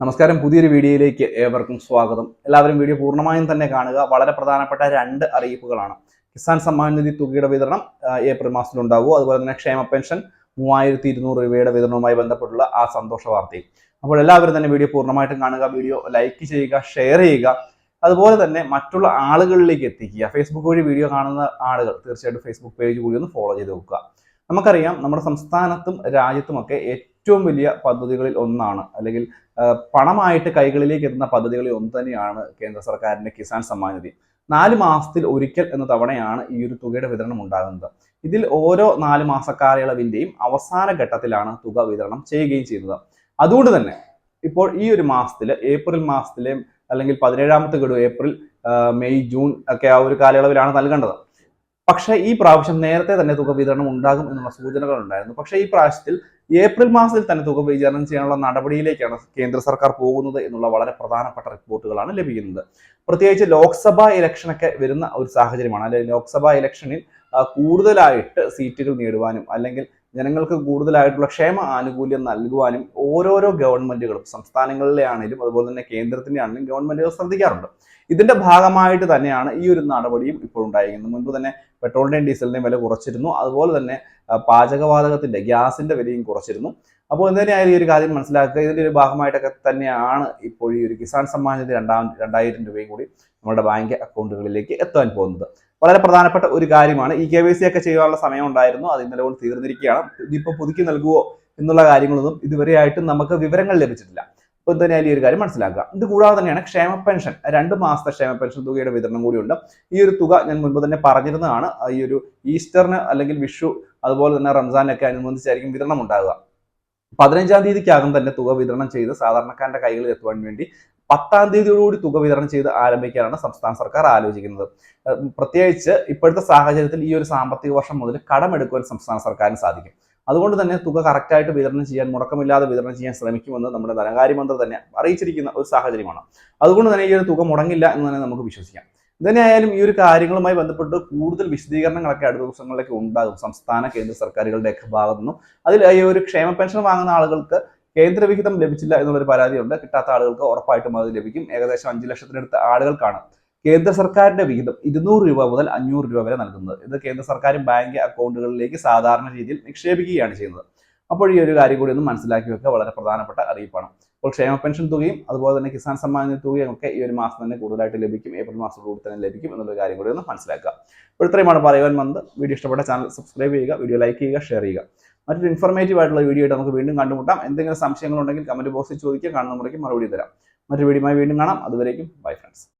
നമസ്കാരം. പുതിയൊരു വീഡിയോയിലേക്ക് ഏവർക്കും സ്വാഗതം. എല്ലാവരും വീഡിയോ പൂർണമായും തന്നെ കാണുക. വളരെ പ്രധാനപ്പെട്ട രണ്ട് അറിയിപ്പുകളാണ്. കിസാൻ സമ്മാൻ നിധി തുകയുടെ വിതരണം ഏപ്രിൽ മാസത്തിൽ ഉണ്ടാകും. അതുപോലെ തന്നെ ക്ഷേമ പെൻഷൻ മൂവായിരത്തി ഇരുന്നൂറ് രൂപയുടെ വിതരണവുമായി ബന്ധപ്പെട്ടുള്ള ആ സന്തോഷ വാർത്തയും. അപ്പോൾ എല്ലാവരും തന്നെ വീഡിയോ പൂർണമായിട്ടും കാണുക. വീഡിയോ ലൈക്ക് ചെയ്യുക ഷെയർ ചെയ്യുക. അതുപോലെ തന്നെ മറ്റുള്ള ആളുകളിലേക്ക് എത്തിക്കുക. ഫേസ്ബുക്ക് വഴി വീഡിയോ കാണുന്ന ആളുകൾ തീർച്ചയായിട്ടും ഫേസ്ബുക്ക് പേജ് കൂടി ഒന്ന് ഫോളോ ചെയ്ത് നോക്കുക. നമുക്കറിയാം നമ്മുടെ സംസ്ഥാനത്തും രാജ്യത്തുമൊക്കെ വലിയ പദ്ധതികളിൽ ഒന്നാണ്. അല്ലെങ്കിൽ പണമായിട്ട് കൈകളിലേക്ക് എത്തുന്ന പദ്ധതികളിൽ ഒന്ന് തന്നെയാണ് കേന്ദ്ര സർക്കാരിന്റെ കിസാൻ സമ്മാൻ നിധി. നാല് മാസത്തിൽ ഒരിക്കൽ എന്ന തവണയാണ് ഈ ഒരു തുകയുടെ വിതരണം ഉണ്ടാകുന്നത്. ഇതിൽ ഓരോ നാല് മാസ കാലയളവിന്റെയും അവസാന ഘട്ടത്തിലാണ് തുക വിതരണം ചെയ്യുകയും ചെയ്യുന്നത്. അതുകൊണ്ട് തന്നെ ഇപ്പോൾ ഈ ഒരു മാസത്തിൽ ഏപ്രിൽ മാസത്തിലെ അല്ലെങ്കിൽ പതിനേഴാമത്തെ ഗഡു ഏപ്രിൽ മെയ് ജൂൺ ഒക്കെ ആ ഒരു കാലയളവിലാണ് നൽകേണ്ടത്. പക്ഷേ ഈ പ്രാവശ്യം നേരത്തെ തന്നെ തുക വിതരണം ഉണ്ടാകും എന്നുള്ള സൂചനകൾ ഉണ്ടായിരുന്നു. പക്ഷേ ഈ പ്രാവശ്യത്തിൽ ഏപ്രിൽ മാസത്തിൽ തന്നെ തുക വിതരണം ചെയ്യാനുള്ള നടപടിയിലേക്കാണ് കേന്ദ്ര സർക്കാർ പോകുന്നത് എന്നുള്ള വളരെ പ്രധാനപ്പെട്ട റിപ്പോർട്ടുകളാണ് ലഭിക്കുന്നത്. പ്രത്യേകിച്ച് ലോക്സഭാ ഇലക്ഷനൊക്കെ വരുന്ന ഒരു സാഹചര്യമാണ്. അല്ലെങ്കിൽ ലോക്സഭാ ഇലക്ഷനിൽ കൂടുതലായിട്ട് സീറ്റുകൾ നേടുവാനും അല്ലെങ്കിൽ ജനങ്ങൾക്ക് കൂടുതലായിട്ടുള്ള ക്ഷേമ ആനുകൂല്യം നൽകുവാനും ഓരോരോ ഗവൺമെന്റുകളും സംസ്ഥാനങ്ങളിലെ ആണെങ്കിലും അതുപോലെ തന്നെ കേന്ദ്രത്തിന്റെ ആണെങ്കിലും ഗവൺമെന്റുകൾ ശ്രദ്ധിക്കാറുണ്ട്. ഇതിന്റെ ഭാഗമായിട്ട് തന്നെയാണ് ഈ ഒരു നടപടിയും ഇപ്പോൾ ഉണ്ടായിരിക്കുന്നത്. മുൻപ് തന്നെ പെട്രോളിന്റെയും ഡീസലിന്റെയും വില കുറച്ചിരുന്നു. അതുപോലെ തന്നെ പാചകവാതകത്തിന്റെ ഗ്യാസിന്റെ വിലയും കുറച്ചിരുന്നു. അപ്പോൾ എന്തിനായാലും ഈ ഒരു കാര്യം മനസ്സിലാക്കുക. ഇതിന്റെ ഒരു ഭാഗമായിട്ടൊക്കെ തന്നെയാണ് ഇപ്പോൾ ഈ ഒരു കിസാൻ സമ്മാനത്തിന്റെ രണ്ടാം രണ്ടായിരം രൂപയും കൂടി നമ്മുടെ ബാങ്ക് അക്കൗണ്ടുകളിലേക്ക് എത്താൻ പോകുന്നത്. വളരെ പ്രധാനപ്പെട്ട ഒരു കാര്യമാണ്. ഈ കെ വൈ സി ഒക്കെ ചെയ്യാനുള്ള സമയം ഉണ്ടായിരുന്നു. അത് ഇന്നലെ കൊണ്ട് തീർന്നിരിക്കുകയാണ്. ഇതിപ്പോൾ പുതുക്കി നൽകുവോ എന്നുള്ള കാര്യങ്ങളൊന്നും ഇതുവരെയായിട്ടും നമുക്ക് വിവരങ്ങൾ ലഭിച്ചിട്ടില്ല. അപ്പോൾ എന്തായാലും ഈ ഒരു കാര്യം മനസ്സിലാക്കുക. ഇത് കൂടാതെ തന്നെയാണ് ക്ഷേമ പെൻഷൻ. രണ്ട് മാസത്തെ ക്ഷേമ പെൻഷൻ തുകയുടെ വിതരണം കൂടിയുണ്ട് ഈ ഒരു തുക ഞാൻ മുൻപ് തന്നെ പറഞ്ഞിരുന്നതാണ്. ഈ ഒരു ഈസ്റ്ററിന് അല്ലെങ്കിൽ വിഷു അതുപോലെ തന്നെ റംസാനൊക്കെ അനുബന്ധിച്ചായിരിക്കും വിതരണം ഉണ്ടാകുക പതിനഞ്ചാം തീയതിക്കകം തന്നെ തുക വിതരണം ചെയ്ത് സാധാരണക്കാരന്റെ കൈകളിൽ എത്തുവാൻ വേണ്ടി പത്താം തീയതിയോടുകൂടി തുക വിതരണം ചെയ്ത് ആരംഭിക്കാനാണ് സംസ്ഥാന സർക്കാർ ആലോചിക്കുന്നത്. പ്രത്യേകിച്ച് ഇപ്പോഴത്തെ സാഹചര്യത്തിൽ ഈ ഒരു സാമ്പത്തിക വർഷം മുതൽ കടമെടുക്കുവാൻ സംസ്ഥാന സർക്കാരിന് സാധിക്കും. അതുകൊണ്ട് തന്നെ തുക കറക്റ്റായിട്ട് വിതരണം ചെയ്യാൻ മുടക്കമില്ലാതെ വിതരണം ചെയ്യാൻ ശ്രമിക്കുമെന്ന് നമ്മുടെ ധനകാര്യമന്ത്രി തന്നെ അറിയിച്ചിരിക്കുന്ന ഒരു സാഹചര്യമാണ്. അതുകൊണ്ട് തന്നെ ഈ ഒരു തുക മുടങ്ങില്ല എന്ന് തന്നെ നമുക്ക് വിശ്വസിക്കാം. ഇതന്നെയായാലും ഈ ഒരു കാര്യങ്ങളുമായി ബന്ധപ്പെട്ട് കൂടുതൽ വിശദീകരണങ്ങളൊക്കെ അടുത്ത ദിവസങ്ങളിലേക്ക് ഉണ്ടാകും. സംസ്ഥാന കേന്ദ്ര സർക്കാരുകളുടെയൊക്കെ ഭാഗത്തു നിന്നും അതിൽ ഈ ഒരു ക്ഷേമ പെൻഷൻ വാങ്ങുന്ന ആളുകൾക്ക് കേന്ദ്രവിഹിതം ലഭിച്ചില്ല എന്നുള്ളൊരു പരാതിയുണ്ട്. കിട്ടാത്ത ആളുകൾക്ക് ഉറപ്പായിട്ടും അത് ലഭിക്കും. ഏകദേശം അഞ്ച് ലക്ഷത്തിനടുത്ത ആളുകൾക്കാണ് കേന്ദ്ര സർക്കാരിന്റെ വിഹിതം ഇരുന്നൂറ് രൂപ മുതൽ അഞ്ഞൂറ് രൂപ വരെ നൽകുന്നത്. ഇത് കേന്ദ്ര സർക്കാരും ബാങ്ക് അക്കൗണ്ടുകളിലേക്ക് സാധാരണ രീതിയിൽ നിക്ഷേപിക്കുകയാണ് ചെയ്യുന്നത്. അപ്പോൾ ഈ ഒരു കാര്യം കൂടി ഒന്ന് മനസ്സിലാക്കി വെക്കുക. വളരെ പ്രധാനപ്പെട്ട അറിയിപ്പാണ്. അപ്പോൾ ക്ഷേമ പെൻഷൻ തുകയും അതുപോലെ തന്നെ കിസാൻ സമ്മാൻ തുകയും ഒക്കെ ഈ ഒരു മാസം തന്നെ കൂടുതലായിട്ട് ലഭിക്കും. ഏപ്രിൽ മാസത്തോടുകൂടി തന്നെ ലഭിക്കും എന്നുള്ള കാര്യം കൂടി ഒന്ന് മനസ്സിലാക്കുക. അപ്പോൾ ഇത്രയുമാണ് പറയുവാൻ വന്നത്. വീഡിയോ ഇഷ്ടപ്പെട്ട ചാനൽ സബ്സ്ക്രൈബ് ചെയ്യുക വീഡിയോ ലൈക്ക് ചെയ്യുക ഷെയർ ചെയ്യുക. മറ്റൊരു ഇൻഫർമേറ്റീവ് ആയിട്ടുള്ള വീഡിയോ ആയിട്ട് നമുക്ക് വീണ്ടും കണ്ടുമുട്ടാം. എന്തെങ്കിലും സംശയങ്ങളുണ്ടെങ്കിൽ കമന്റ് ബോക്സിൽ ചോദിക്കുക. കാണുന്ന മുറയ്ക്ക് മറുപടി തരാം. മറ്റൊരു വീഡിയോയുമായി വീണ്ടും കാണാം. അതുവരേക്കും ബൈ ഫ്രണ്ട്സ്